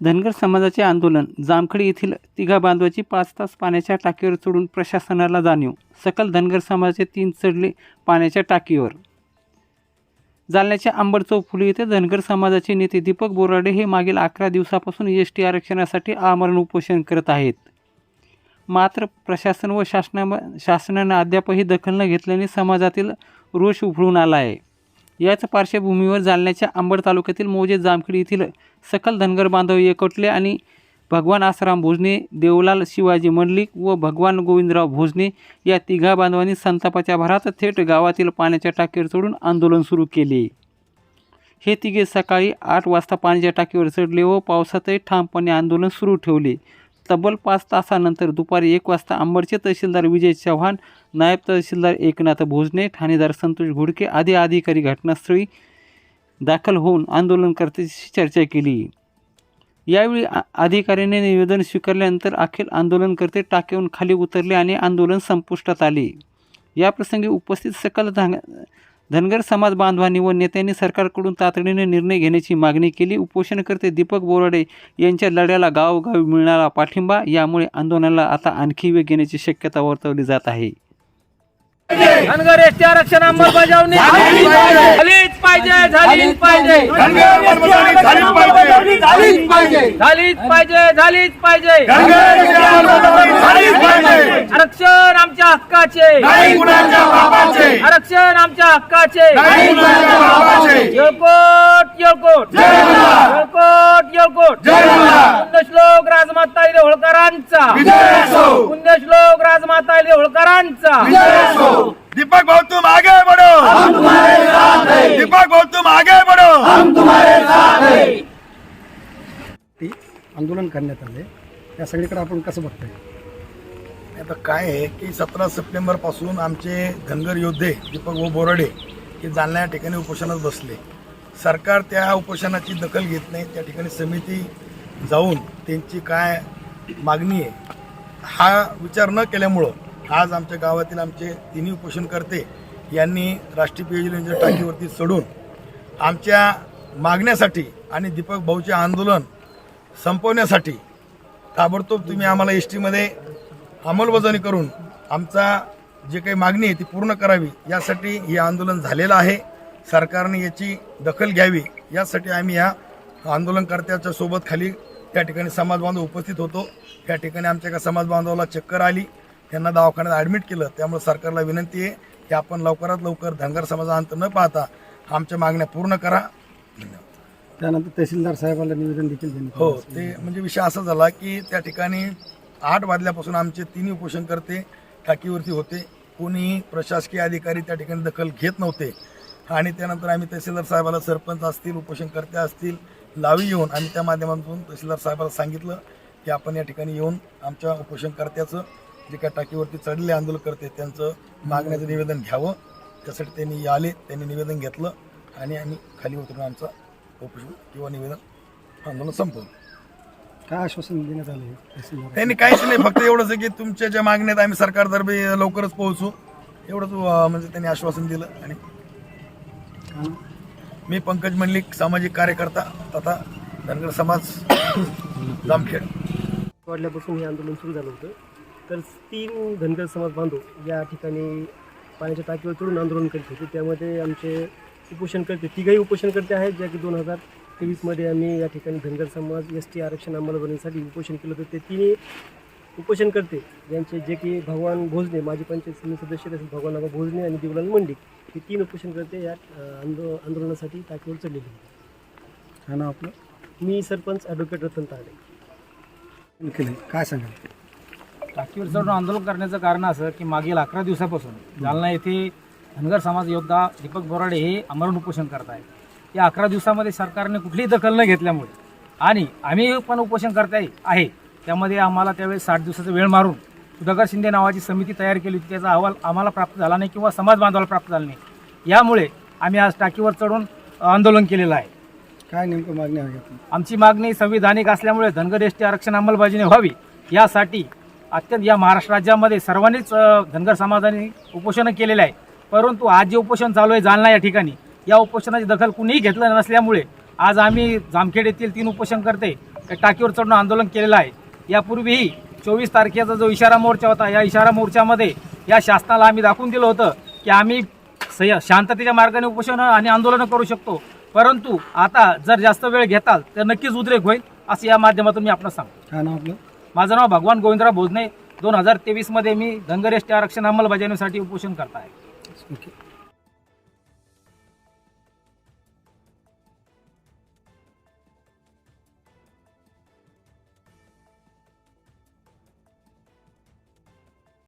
धनगर समाजाचे आंदोलन जामखेड येथील तिघा बांधवाची पाच तास पाण्याच्या टाकीवर चढून प्रशासनाला जाणीव सकल धनगर समाजाचे तीन चढले पाण्याच्या टाकीवर. जालन्याच्या अंबड चौफुली फुले येथे धनगर समाजाचे नेते दीपक बोराडे हे मागील अकरा दिवसापासून एस टी आरक्षणासाठी आमरण उपोषण करत आहेत. मात्र प्रशासन व शासना शासनानं अद्यापही दखल न घेतल्याने समाजातील रोष उफळून आला आहे. याच पार्श्वभूमीवर जालन्याच्या अंबड तालुक्यातील मौजे जामखेड येथील सकल धनगर बांधव एकवटले आणि भगवान आसाराम भोजने देवलाल शिवाजी मंडलिक व भगवान गोविंदराव भोजने या तिघा बांधवांनी संतापाच्या भरात थेट गावातील पाण्याच्या टाकीवर चढून आंदोलन सुरू केले. हे तिघे सकाळी आठ वाजता पाण्याच्या टाकीवर चढले व पावसातही ठामपणे आंदोलन सुरू ठेवले. तब्बल पाच तासानंतर दुपारी एक वाजता अंबडचे तहसीलदार विजय चव्हाण नायब तहसीलदार एकनाथ भोजने ठाणेदार संतोष घुडके आदी अधिकारी घटनास्थळी दाखल होऊन आंदोलनकर्त्यांशी चर्चा केली. यावेळी आ- अधिकाऱ्याने निवेदन स्वीकारल्यानंतर अखेर आंदोलनकर्ते टाकेहून खाली उतरले आणि आंदोलन संपुष्टात आले. याप्रसंगी उपस्थित सकल धांग धनगर समाज बांधवांनी व नेत्यांनी सरकारकडून तातडीने निर्णय घेण्याची मागणी केली. उपोषणकर्ते दीपक बोराडे यांच्या लढ्याला गावोगावी मिळणारा पाठिंबा यामुळे आंदोलनाला आता आणखी वेग येण्याची शक्यता वर्तवली जात आहे. धनगर एसटी आरक्षण अंमलबजावणी. झालीच पाहिजे झालीच पाहिजे. झालीच पाहिजे झालीच पाहिजे. आरक्षण आमच्या हक्काचे. आरक्षण आमच्या हक्काचे. येळकोट येळकोट येळकोट येळकोट पुण्यश्लोक राजमाता इले होळकरांचा. पुण्यश्लोक राजमाता इले होळकरांचा. दीपक भाऊ तुम आगे बढ़ो दीपक भाऊ तुम आगे बढ़ो ते आंदोलन करण्यात आले. या सगळीकडे आपण कसं बघताय? आता काय आहे की सतरा सप्टेंबरपासून आमचे धनगर योद्धे दीपक भाऊ बोराडे हे जालना या ठिकाणी उपोषणात बसले. सरकार त्या उपोषणाची दखल घेत नाही त्या ठिकाणी समिती जाऊन त्यांची काय मागणी आहे हा विचार न केल्यामुळं आज आमच्या गावातील आमचे तिन्ही उपोषणकर्ते यांनी राष्ट्रीय पेयजल टाकीवरती चढून आमच्या मागण्यासाठी आणि दीपक भाऊचे आंदोलन संपवण्यासाठी ताबडतोब तुम्ही आम्हाला एस टीमध्ये अंमलबजावणी करून आमचा जे काही मागणी आहे ती पूर्ण करावी यासाठी हे आंदोलन झालेलं आहे. सरकारने याची दखल घ्यावी यासाठी आम्ही या आंदोलनकर्त्याच्या सोबत खाली त्या ठिकाणी समाज बांधव उपस्थित होतो. त्या ठिकाणी आमच्या एका समाज बांधवाला चक्कर आली. त्यांना दवाखान्यात ॲडमिट केलं. त्यामुळे सरकारला विनंती आहे की आपण लवकरात लवकर धनगर समाजा अंत न पाहता आमच्या मागण्या पूर्ण करा. त्यानंतर तहसीलदार साहेबांना निवेदन देखील हो. ते म्हणजे विषय असा झाला की त्या ठिकाणी आठ वाजल्यापासून आमचे तिन्ही उपोषणकर्ते टाकीवरती होते. कोणीही प्रशासकीय अधिकारी त्या ठिकाणी दखल घेत नव्हते. आणि त्यानंतर आम्ही तहसीलदार साहेबाला सरपंच असतील उपोषणकर्ते असतील लावी येऊन आम्ही त्या माध्यमातून तहसीलदार साहेबाला सांगितलं की आपण या ठिकाणी येऊन आमच्या उपोषणकर्त्याचं जे काय टाकीवरती चढलेले आंदोलन करते त्यांचं मागण्याचं निवेदन घ्यावं. त्यासाठी त्यांनी आले त्यांनी निवेदन घेतलं आणि आम्ही खाली उतरून आमचं उपोषण किंवा निवेदन आंदोलन संपवलं. काय आश्वासन देण्यात आलं त्यांनी काहीच नाही फक्त एवढंच आहे की तुमच्या ज्या मागण्यात आम्ही सरकारतर्फे लवकरच पोहोचू. एवढंच म्हणजे त्यांनी आश्वासन दिलं आणि. मी पंकज मंडलिक सामाजिक कार्यकर्ता तथा धनगर समाज जामखेड. वाढल्यापासून हे आंदोलन सुरू झालं होतं. तर तीन धनगर समाज बांधव या ठिकाणी पाण्याच्या टाकीवर चढून आंदोलन करीत होते. त्यामध्ये आमचे उपोषणकर्ते तिघही उपोषणकर्ते आहेत ज्या की दोन हजार तेवीसमध्ये आम्ही या ठिकाणी धनगर समाज एस टी आरक्षण अंमलबजावणीसाठी उपोषण केलं होतं. ते तिन्ही उपोषणकर्ते यांचे जे की भगवान भोजने माजी पंचायत समिती सदस्य तसेच भगवान आबा भोजने आणि देवलाल मंडिक हे तीन उपोषणकर्ते या अं, आंदो आंदोलनासाठी टाकीवर चढलेले होते हा ना आपलं? मी सरपंच ॲडव्होकेट रतन केलं काय सांगाल? टाकीवर चढून आंदोलन करण्याचं कारण असं की मागील अकरा दिवसापासून जालना येथे धनगर समाज योद्धा दीपक बोराडे हे आमरण उपोषण करत आहेत या अकरा दिवसामध्ये सरकारने कुठलीही दखल न घेतल्यामुळे. आणि आम्ही पण उपोषण करताय आहे. त्यामध्ये आम्हाला त्यावेळेस साठ दिवसाचा वेळ मारून सुधाकर शिंदे नावाची समिती तयार केली होती. त्याचा अहवाल आम्हाला प्राप्त झाला नाही किंवा समाज बांधवाला प्राप्त झाला नाही. यामुळे आम्ही आज टाकीवर चढून आंदोलन केलेलं आहे. काय नेमकं मागणी आहे आमची मागणी संविधानिक असल्यामुळे धनगर एस टी आरक्षण अंमलबजावणी व्हावी. यासाठी अत्यंत या महाराष्ट्र राज्यामध्ये सर्वांनीच धनगर समाजाने उपोषणं केलेलं आहे. परंतु आज जे उपोषण चालू आहे जालना या ठिकाणी या उपोषणाची दखल कुणीही घेतलं नसल्यामुळे आज आम्ही जामखेड येथील तीन उपोषण करते टाकीवर चढून आंदोलन केलेलं आहे. यापूर्वीही चोवीस तारखेचा जो इशारा मोर्चा होता या इशारा मोर्चामध्ये या शासनाला आम्ही दाखवून दिलं होतं की आम्ही सय शांततेच्या मार्गाने उपोषण आणि आंदोलनं करू शकतो. परंतु आता जर जास्त वेळ घेताल तर नक्कीच उद्रेक होईल असं या माध्यमातून मी आपलं सांगतो. काय नाव आपलं? माझं नाव भगवान गोविंदराव भोजने. दोन हजार तेवीसमध्ये मी धनगर एस टी आरक्षण अंमलबजावणीसाठी उपोषण करत आहे. ओके.